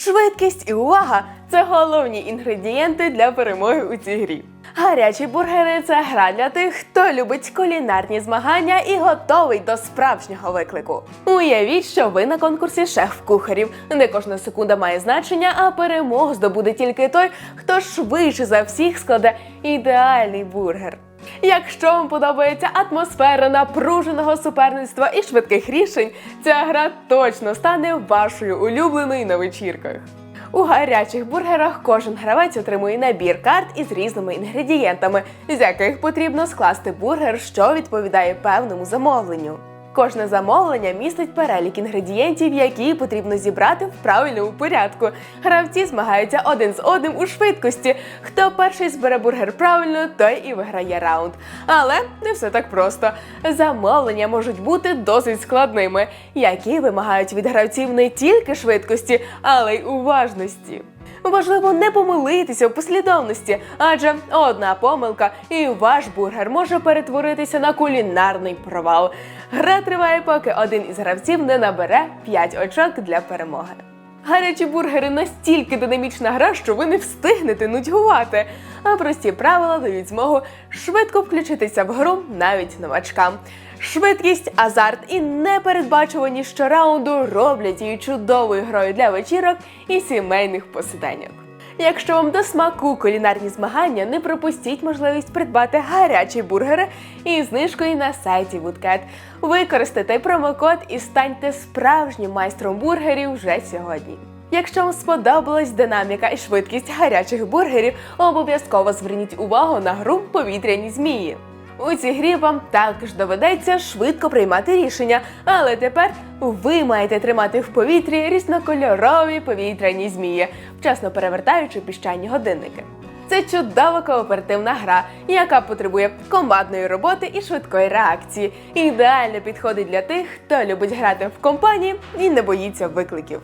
Швидкість і увага це головні інгредієнти для перемоги у цій грі. Гарячі бургери це гра для тих, хто любить кулінарні змагання і готовий до справжнього виклику. Уявіть, що ви на конкурсі шеф-кухарів, де кожна секунда має значення, а перемогу здобуде тільки той, хто швидше за всіх складе ідеальний бургер. Якщо вам подобається атмосфера напруженого суперництва і швидких рішень, ця гра точно стане вашою улюбленою на вечірках. У гарячих бургерах кожен гравець отримує набір карт із різними інгредієнтами, з яких потрібно скласти бургер, що відповідає певному замовленню. Кожне замовлення містить перелік інгредієнтів, які потрібно зібрати в правильному порядку. Гравці змагаються один з одним у швидкості. Хто перший збере бургер правильно, той і виграє раунд. Але не все так просто. Замовлення можуть бути досить складними, які вимагають від гравців не тільки швидкості, але й уважності. Важливо не помилитися в послідовності, адже одна помилка, і ваш бургер може перетворитися на кулінарний провал. Гра триває, поки один із гравців не набере 5 очок для перемоги. Гарячі бургери настільки динамічна гра, що ви не встигнете нудьгувати. А прості правила дають змогу швидко включитися в гру навіть новачкам. Швидкість, азарт і непередбачуваність щораунду роблять її чудовою грою для вечірок і сімейних посиденьок. Якщо вам до смаку кулінарні змагання, не пропустіть можливість придбати гарячі бургери із знижкою на сайті Woodcat. Використайте промокод і станьте справжнім майстром бургерів вже сьогодні. Якщо вам сподобалась динаміка і швидкість гарячих бургерів, обов'язково зверніть увагу на гру повітряні змії. У цій грі вам також доведеться швидко приймати рішення, але тепер ви маєте тримати в повітрі різнокольорові повітряні змії, вчасно перевертаючи піщані годинники. Це чудова кооперативна гра, яка потребує командної роботи і швидкої реакції. Ідеально підходить для тих, хто любить грати в компанії і не боїться викликів.